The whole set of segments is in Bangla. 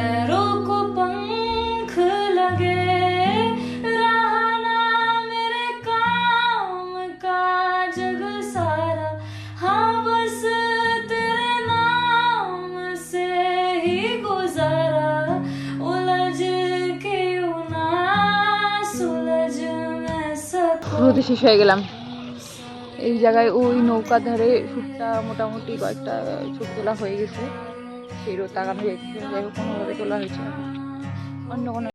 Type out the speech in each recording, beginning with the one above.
पैरों को पंख लगे रहा ना मेरे काम का जग सारा हाँ बस तेरे नाम से ही गुजारा उलझ के यूं ना सुलझ मैं सकूं ঘুরতে শেষ হয়ে গেলাম এই জায়গায় ওই নৌকার ধারে শ্যুটটা মোটামুটি কয়েকটা ছবি তোলা হয়ে গেছে সেই রোদ তাকানো যাচ্ছে কোনোভাবে তোলা হয়েছে অন্য কোনো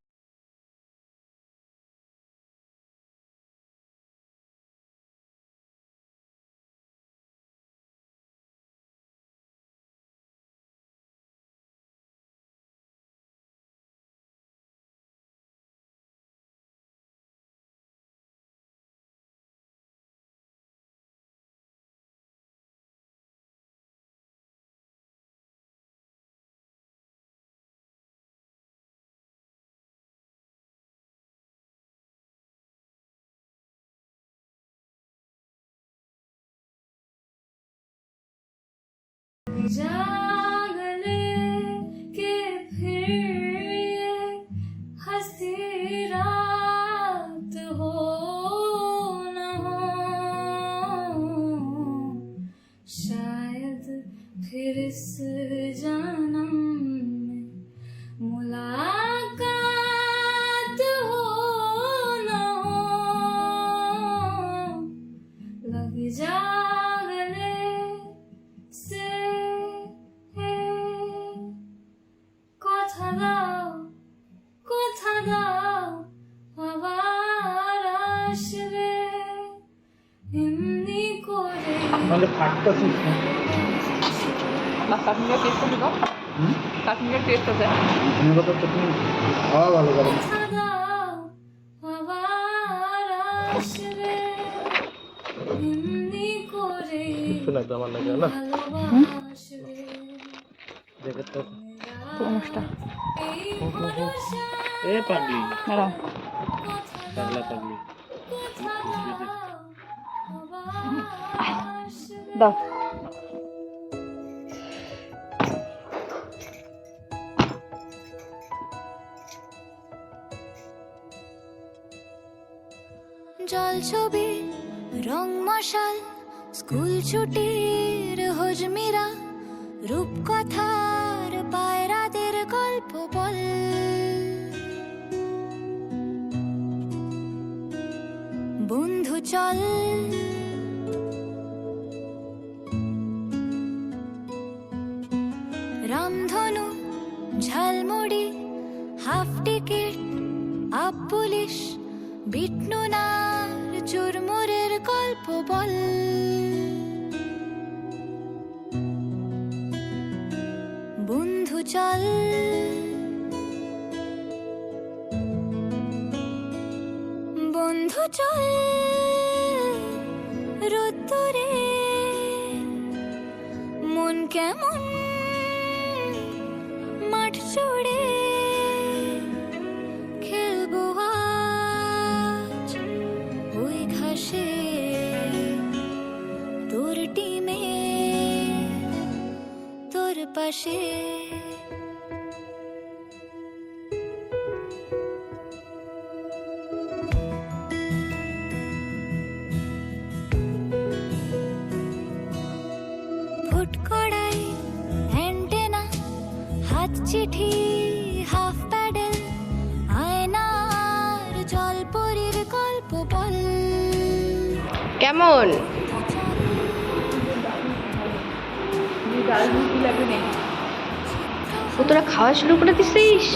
तेरा এমনি করে নাহলে না কাশ্মীরের টেস্ট আছে তো কাশ্মীরের টেস্ট আছে তুমি কথা তুমি খাওয়া ভালো করো আমার লাগে না? তো। অনুষ্ঠান। এ পাগলি। দাঁড়াও। পাগলা পাগলি। দাও। জল ছবি রং মশাল স্কুল ছুটির হজমিরা রূপকথার পায়রাদের গল্প বল। বন্ধু চল রামধনু, jhalmuri, half ticket, up police, বিটনুনার চুরমুরের গল্প বল। বন্ধু চল। বন্ধু চল, রোদ্দুরে, মন কেমন পাশে। অ্যান্টেনা হাত চিঠি হাফ প্যাডেল আয়নার জলপরীর গল্প বল। কেমন? ও তোরা খাওয়া শুরু করে দিছিস?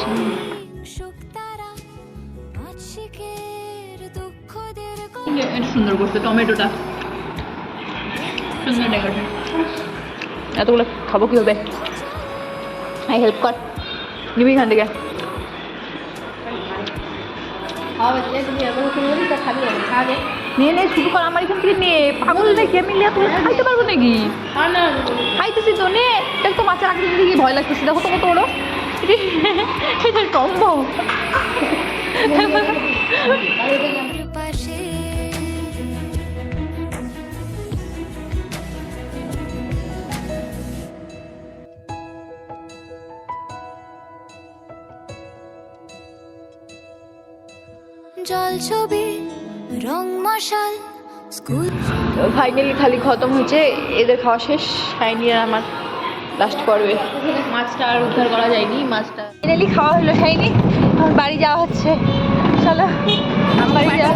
সুন্দর করছে টমেটোটা। সুন্দর ডেকোরেশন এতগুলো খাব কি হবে আই হেল্প কর। নিবি এখান থেকে। নিয়ে নে নে শুরু কর আমার এখান থেকে পাগল নাকি আমি লিয়া তুমি খাইতে পারব নাকি? খাইতেছি তো নে। দেখ তো মাছের আগে দিকে ভয় লাগতেছে দেখো তো কত ওরো কম জল ছবি রং মশাল স্কুল ফাইনালি খালি খতম হয়েছে এদের খাওয়া শেষ শাইনি আর আমার লাস্ট পর্বে। মাছটা আর উদ্ধার করা যায়নি মাছটা ফাইনালি খাওয়া হলো শাইনি এখন বাড়ি যাওয়া হচ্ছে। চলো বাড়ি যাওয়া